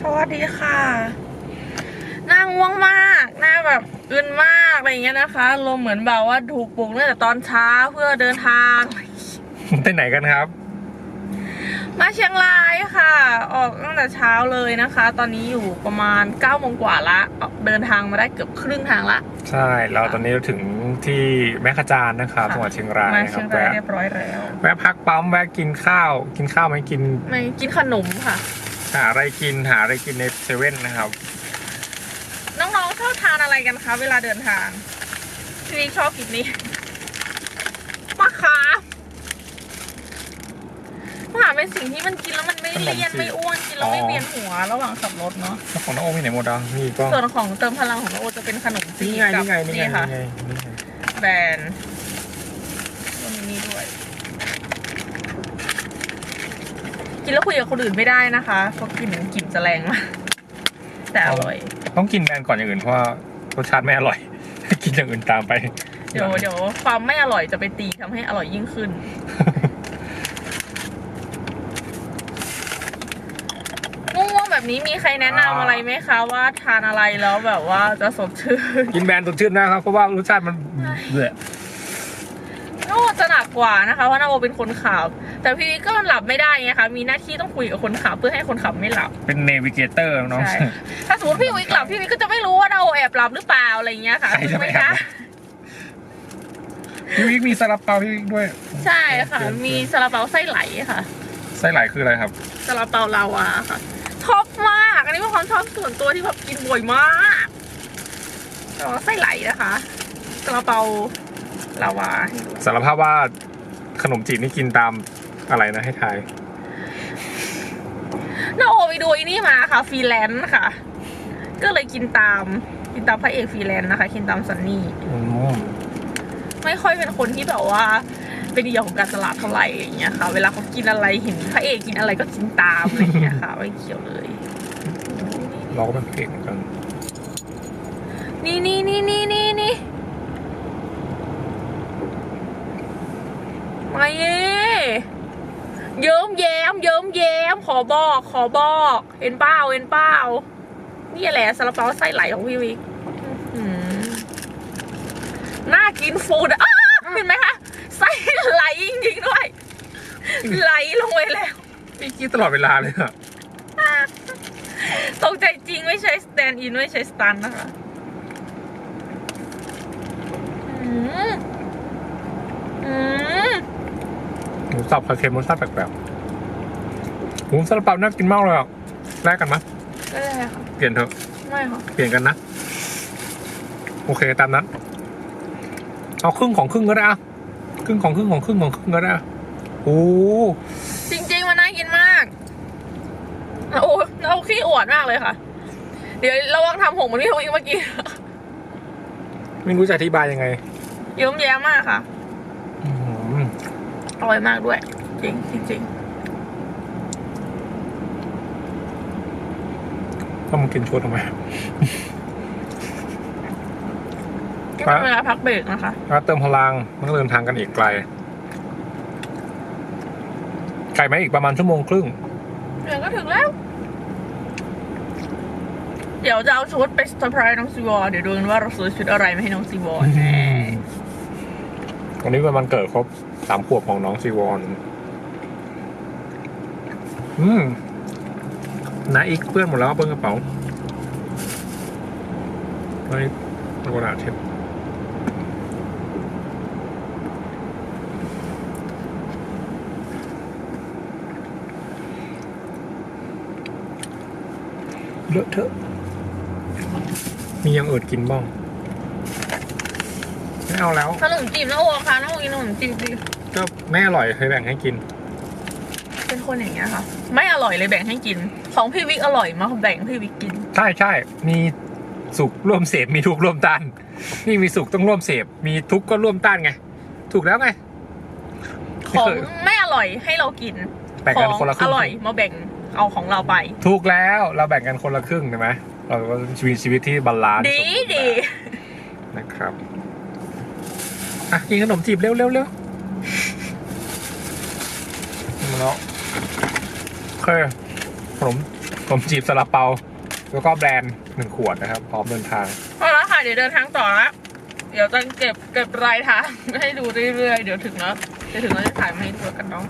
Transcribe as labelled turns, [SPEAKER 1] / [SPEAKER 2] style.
[SPEAKER 1] สวัสดีค่ะหน้าง่วงมากหน้าแบบอึนมากอะไรอย่างเงี้ยนะคะลมณ์เหมือนแบบว่าถูกปลุกตั้งแต่ตอนเช้าเพื่อเดินทาง
[SPEAKER 2] ไปไหนกันครับ
[SPEAKER 1] มาเชียงรายค่ะ ออกตั้งแต่เช้าเลยนะคะ ตอนนี้อยู่ประมาณ9ก้าโมงกว่าละเดินทางมาได้เกือบครึ่งทางละ
[SPEAKER 2] ใช่เราตอนนี้เราถึงที่แม่ขจานนะครับ
[SPEAKER 1] ค่ะ
[SPEAKER 2] จังหวัดเชียงราย
[SPEAKER 1] มา
[SPEAKER 2] นะค
[SPEAKER 1] เชี
[SPEAKER 2] รั
[SPEAKER 1] ย
[SPEAKER 2] บ
[SPEAKER 1] งราย
[SPEAKER 2] แวะ
[SPEAKER 1] เรียบร้อยแล้ว
[SPEAKER 2] แวะพักปั๊มแวะกินข้าว กินข้าวไหมกิน
[SPEAKER 1] ไม่กินขนมค่ะ
[SPEAKER 2] หาอะไรกินหาอะไรกินในเซเว่นนะครับ
[SPEAKER 1] น้องๆชอบทานอะไรกันคะเวลาเดินทางพี่วิกชอบกินนี่มะขามมะขามเป็นสิ่งที่มันกินแล้วมันไม่
[SPEAKER 2] ขนม
[SPEAKER 1] เลี่ยน
[SPEAKER 2] จีบ
[SPEAKER 1] ไม่อ้วนกินแล้วไม่
[SPEAKER 2] อ๋อ
[SPEAKER 1] เวียนหัวระหว่างขับรถเนาะ
[SPEAKER 2] แล้วของน้องโอมีไหนหมดอะนี่ก็
[SPEAKER 1] ส่วนของเติมพลังของน้องโอจะเป็นขนมจี
[SPEAKER 2] นี่
[SPEAKER 1] บ
[SPEAKER 2] ไง
[SPEAKER 1] กั
[SPEAKER 2] นี่ไงนี่ไง
[SPEAKER 1] ค่ะ
[SPEAKER 2] นี่ไงนี่ไง
[SPEAKER 1] แบรนด์ก็มีนี่ด้วย กินแล้วคุยกับคนอื่นไม่ได้นะคะเพราะกลิ่นกลิ่นจะแรงมากแต่อร่อย
[SPEAKER 2] ต้องกินแบรนด์ก่อนอย่างอื่นเพราะว่ารสชาติไม่อร่อย กินอย่างอื่นตามไป
[SPEAKER 1] เดี๋ยวเดี๋ยวความไม่อร่อยจะไปตีทำให้อร่อยยิ่งขึ้น ง่วงๆแบบนี้มีใครแนะนำอะไรไหมคะ ว่าทานอะไรแล้วแบบว่าจะสดชื่น
[SPEAKER 2] กินแบรนด์สดชื่นนะครับเพราะว่ารสชาติมันเบื่อ
[SPEAKER 1] น้าโอจะหนักกว่านะคะเพราะน้าโอเป็นคนขับ แต่พี่วิกก็หลับไม่ได้ไงคะมีหน้าที่ต้องคุยกับคนขับเพื่อให้คนขับไม่หลับ
[SPEAKER 2] เป็นเนวิเกเตอร์น้อง
[SPEAKER 1] ใช่ถ้าสมมติพี่วิกหลับพี่วิกก็จะไม่รู้ว่าน้าโอแอบหลับหรือเปล่าอะไรอย่างเงี้ยค่ะ
[SPEAKER 2] ใครจะไป
[SPEAKER 1] ไหม
[SPEAKER 2] แอบหลั
[SPEAKER 1] คะ
[SPEAKER 2] บพี่วิกมีซาลาเปาพี่วิกด้วย
[SPEAKER 1] ใช่ค่ะ มีซาลาเปาไส้ไหลค่ะ
[SPEAKER 2] ไส้ไหลคืออะไรครับ
[SPEAKER 1] ซาลาเปาลาวาค่ะ ชอบมาก อันนี้เป็นความชอบส่วนตัวที่แบบกินบ่อยมากซาลาเปาไส้ไหลนะคะซาลาเปาลาวาให้ดู
[SPEAKER 2] สารภาพว่าขนมจีบนี่กินตาม อะไรนะให้ทาย
[SPEAKER 1] น้าโอไปดูไอ้นี่มาค่ะฟรีแลนซ์ค่ะ ก็เลยกินตาม กินตามพระเอกฟรีแลนซ์นะคะ กินตามซันนี่
[SPEAKER 2] อืม
[SPEAKER 1] ไม่ค่อยเป็นคนที่แบบว่าเป็นเดียวของการตลาดเท่าไหร่อย่างเงี้ยค่ะ เวลาเขากินอะไรเห็นพระเอกกินอะไรก็กินตามอะไรอย่างเงี้ยค่ะไม่เกี่ยวเลย
[SPEAKER 2] เราก็เป็นเก่งเหมือนกัน
[SPEAKER 1] นี่นี่นี่นี่นี่นี่มาเย่ เยิ้มแย้มเยิ้มแย้มขอบอกขอบอกเห็นเป้าเห็นเป้านี่แหละซาลาเปาไส้ไหลของพี่วิกอื้อหือน่ากินฟูดอะอ้าเห็นไหมคะไส้ไหลจริงๆด้วย ไหลลงไปแล้ว
[SPEAKER 2] พี่คิดตลอดเวลาเลยอะ
[SPEAKER 1] ตกใจจริงไม่ใช่สแตนด์อินไม่ใช่สตันนะคะอืมอืม
[SPEAKER 2] ห มูสับกระเทียมรสชาติแปลกๆหมูซาลาเปาน่ากินมากเลยอะแลกกันไหม
[SPEAKER 1] ไม่ได้ค่ะ
[SPEAKER 2] เปลี่ยนเถอะ
[SPEAKER 1] ไม่ค่ะ
[SPEAKER 2] เปลี่ยนกันนะ โอเคตามนั้น เอาครึ่งของครึ่งก็ได้อะครึ่งของครึ่งของครึ่งของครึ่งก็ได้อะโอ้
[SPEAKER 1] จริง ๆ มันน่ากินมากโอ้เราขี้อวดมากเลยค่ะ เดี๋ยวระวังทำหงเหมือนพี่ทงอีกเมื่อกี้
[SPEAKER 2] ไม่รู้จะอธิบายยังไง
[SPEAKER 1] เยิ้มแย้มมากค่ะ
[SPEAKER 2] อื้อหือ
[SPEAKER 1] อร่อยมากด้วย จริงจริง
[SPEAKER 2] ถ้ามึงกินชวนทำไม
[SPEAKER 1] ๆนี่เป็นเวลาพักเบรกนะคะ
[SPEAKER 2] ถ้าเติมพลังมันก็เดินทางกันอีกไกล ไกลไหมอีกประมาณชั่วโมงครึ่ง
[SPEAKER 1] เดี๋ยวก็ถึงแล้ว เดี๋ยวจะเอาชุดไปเซอร์ไพรส์น้องซีวอร์เดี๋ยวดูกันว่าเราซื้อชุดอะไรมาให้น้องซีวอร์แน่
[SPEAKER 2] วันนี้เป็นวันเกิดครบ สามขวบของน้องซีวอนอืมนาอีกเพื่อนหมดแล้วเพื่อนกระเป๋าเฮ้ยกระดาษเช็ดเลอะเทอะ มีย่างอื่นกินบ้าง ไม่เอาแล้ว
[SPEAKER 1] ขนมจีบน้าโอค่ะน้าโอกินขนมจีบดิ
[SPEAKER 2] ก็ไม่อร่อยเคยแบ่งให้กิน
[SPEAKER 1] เป็นคนอย่างเงี้ยค่ะ ไม่อร่อยเลยแบ่งให้กิน ของพี่วิกอร่อยมากแบ่งให้พี่วิกกิน
[SPEAKER 2] ใช่ใช่มีสุขร่วมเสพมีทุกข์ร่วมต้าน นี่มีสุขต้องร่วมเสพมีทุกข์ก็ร่วมต้านไง ถูกแล้วไง
[SPEAKER 1] ของไม่อร่อยให้เรากิน
[SPEAKER 2] แบ่ง
[SPEAKER 1] ข
[SPEAKER 2] กั
[SPEAKER 1] อนง
[SPEAKER 2] คนละครึ่
[SPEAKER 1] องร่อยมาแบ่งเอาของเราไป
[SPEAKER 2] ถูกแล้วเราแบ่งกันคนละครึ่งใช่ไหมเราก็ชีวิตชีวิตที่บาลานซ์
[SPEAKER 1] ดี
[SPEAKER 2] สมบูรณ์
[SPEAKER 1] ดี
[SPEAKER 2] นะครับอะกินขนมจีบเร็วเร็วเร็ว มาแล้วโอเคขนมขนมจีบซาลาเปา แล้วก็แบรนด์หนึ่งขวดนะครับ พร้อมเดินทาง
[SPEAKER 1] พอแล้วค่ะ เดี๋ยวเดินทางต่อละเดี๋ยวจะเก็บเก็บรายทางให้ดูเรื่อยๆ เดี๋ยวถึงแล้วเดี๋ยวถึงแล้วจะถ่ายมาให้ดูกันเนาะ